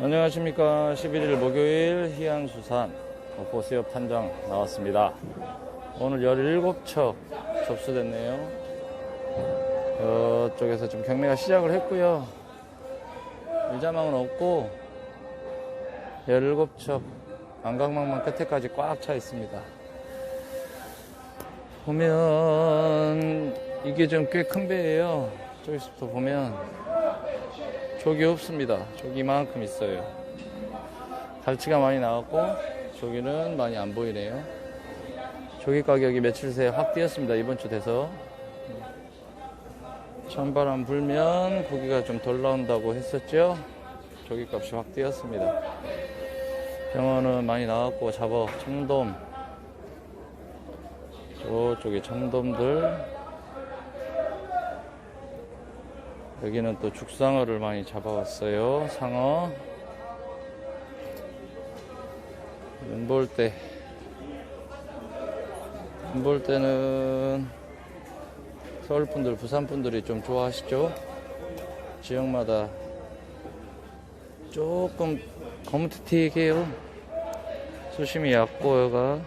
안녕하십니까. 11일 목요일 희안수산 보스엽 탄장 나왔습니다. 오늘 17척 접수됐네요. 저쪽에서 좀 경매가 시작을 했고요. 일자망은 없고 17척 안강망만 끝에까지 꽉 차 있습니다. 보면 이게 좀 꽤 큰 배예요. 저기서부터 보면 조기 없습니다. 조기만큼 있어요. 갈치가 많이 나왔고 조기는 많이 안 보이네요. 조기 가격이 며칠 새에 확 뛰었습니다. 이번 주 돼서 찬바람 불면 고기가 좀 덜 나온다고 했었죠. 조기 값이 확 뛰었습니다. 병어는 많이 나왔고 잡어 청돔 저쪽에 청돔들 여기는 또 죽상어를 많이 잡아왔어요. 상어. 눈볼때. 눈볼때는 서울 분들, 부산 분들이 좀 좋아하시죠? 지역마다 조금 검트틱해요. 수심이 얕고 여가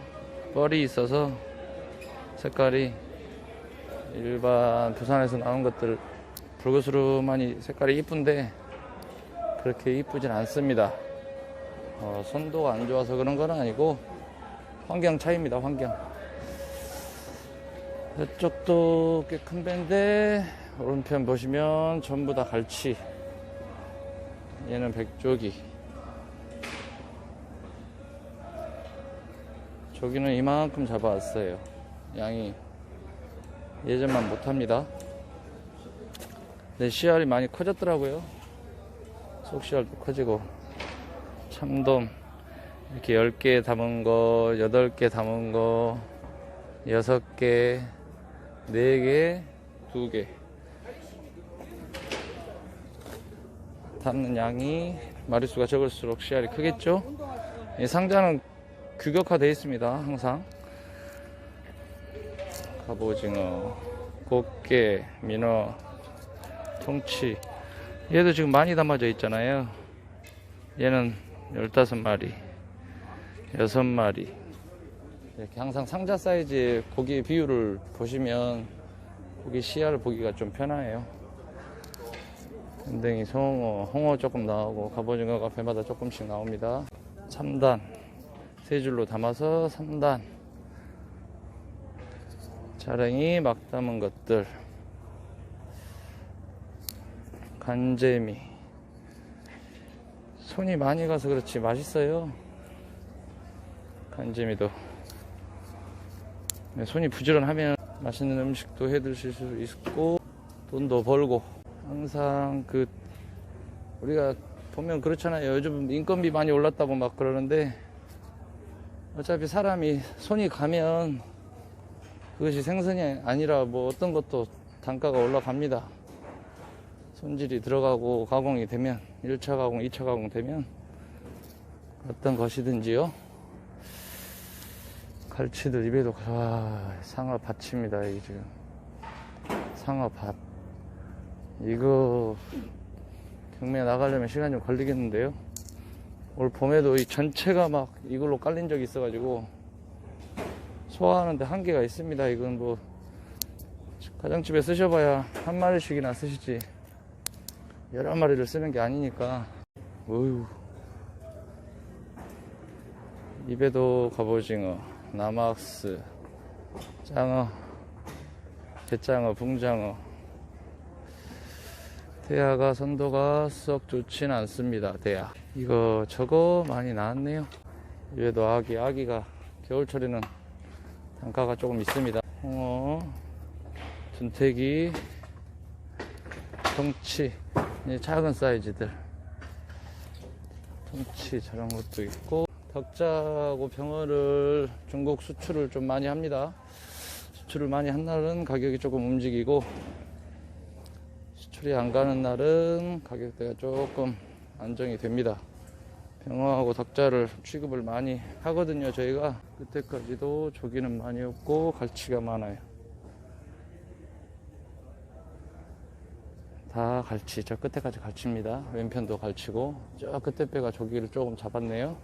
뻘이 있어서 색깔이 일반 부산에서 나온 것들 불그스름하니 색깔이 이쁜데 그렇게 이쁘진 않습니다. 어, 선도가 안 좋아서 그런 건 아니고 환경 차이입니다. 환경. 이쪽도 꽤 큰 배인데 오른편 보시면 전부 다 갈치. 얘는 백조기. 조기는 이만큼 잡아왔어요. 양이 예전만 못합니다. 네, 씨알이 많이 커졌더라고요. 속씨알도 커지고. 참돔, 이렇게 10개 담은 거, 8개 담은 거, 6개, 4개, 2개. 담는 양이 마리수가 적을수록 씨알이 크겠죠? 이 상자는 규격화되어 있습니다, 항상. 갑오징어, 꽃게, 민어, 통치. 얘도 지금 많이 담아져 있잖아요. 얘는 15마리, 6마리. 이렇게 항상 상자 사이즈의 고기 비율을 보시면 고기 시야를 보기가 좀 편해요. 밴댕이, 송어, 홍어 조금 나오고 갑오징어가 배마다 조금씩 나옵니다. 3단, 세 줄로 담아서 3단. 자랭이 막 담은 것들. 간재미. 손이 많이 가서 그렇지 맛있어요. 간재미도. 네, 손이 부지런하면 맛있는 음식도 해 드실 수 있고 돈도 벌고. 항상 그 우리가 보면 그렇잖아요. 요즘 인건비 많이 올랐다고 막 그러는데 어차피 사람이 손이 가면 그것이 생선이 아니라 뭐 어떤 것도 단가가 올라갑니다 손질이 들어가고 가공이 되면 1차 가공, 2차 가공 되면 어떤 것이든지요. 갈치들 입에도 아, 상어 밭입니다. 이게 지금 상어 밭. 이거 경매 나가려면 시간이 좀 걸리겠는데요. 올 봄에도 이 전체가 막 이걸로 깔린 적이 있어가지고 소화하는데 한계가 있습니다. 이건 뭐 가정집에 쓰셔봐야 한 마리씩이나 쓰시지. 여러 마리를 쓰는 게 아니니까. 어휴. 입에도 갑오징어 나막스 장어 갯장어 붕장어. 대하가 선도가 썩 좋진 않습니다 대하. 이거 저거 많이 나왔네요. 위에도 아기 아기가 겨울철에는 단가가 조금 있습니다. 홍어 준태기 동치 작은 사이즈들. 통치 저런 것도 있고. 덕자하고 병어를 중국 수출을 좀 많이 합니다. 수출을 많이 한 날은 가격이 조금 움직이고 수출이 안 가는 날은 가격대가 조금 안정이 됩니다. 병어하고 덕자를 취급을 많이 하거든요 저희가. 그때까지도 조기는 많이 없고 갈치가 많아요 다 갈치, 저 끝에까지 갈치입니다. 왼편도 갈치고, 저 끝에 배가 조기를 조금 잡았네요.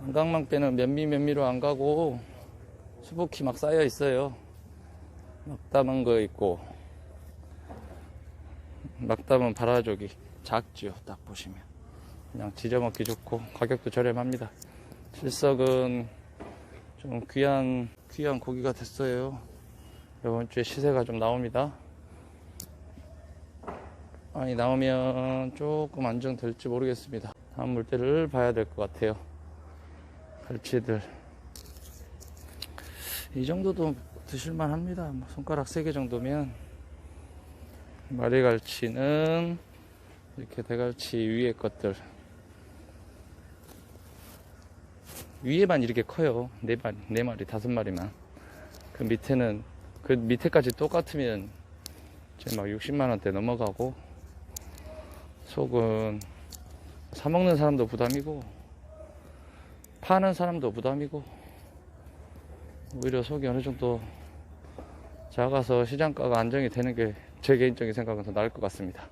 안강망 배는 면미 면미로 안 가고, 수북히 막 쌓여 있어요. 막 담은 거 있고, 막 담은 바라조기 작지요, 딱 보시면. 그냥 지져먹기 좋고, 가격도 저렴합니다. 실석은 좀 귀한, 귀한 고기가 됐어요. 이번 주에 시세가 좀 나옵니다. 많이 나오면 조금 안정될지 모르겠습니다. 다음 물때를 봐야 될 것 같아요. 갈치들. 이 정도도 드실만 합니다. 뭐 손가락 3개 정도면. 마리갈치는 이렇게 대갈치 위에 것들. 위에만 이렇게 커요. 네 마리, 네 마리, 다섯 마리만. 그 밑에는, 그 밑에까지 똑같으면 막 60만원대 넘어가고, 속은 사먹는 사람도 부담이고, 파는 사람도 부담이고, 오히려 속이 어느 정도 작아서 시장가가 안정이 되는 게 제 개인적인 생각은 더 나을 것 같습니다.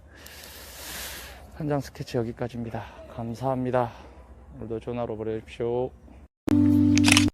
한 장 스케치 여기까지입니다. 감사합니다. 오늘도 하루 보내십시오.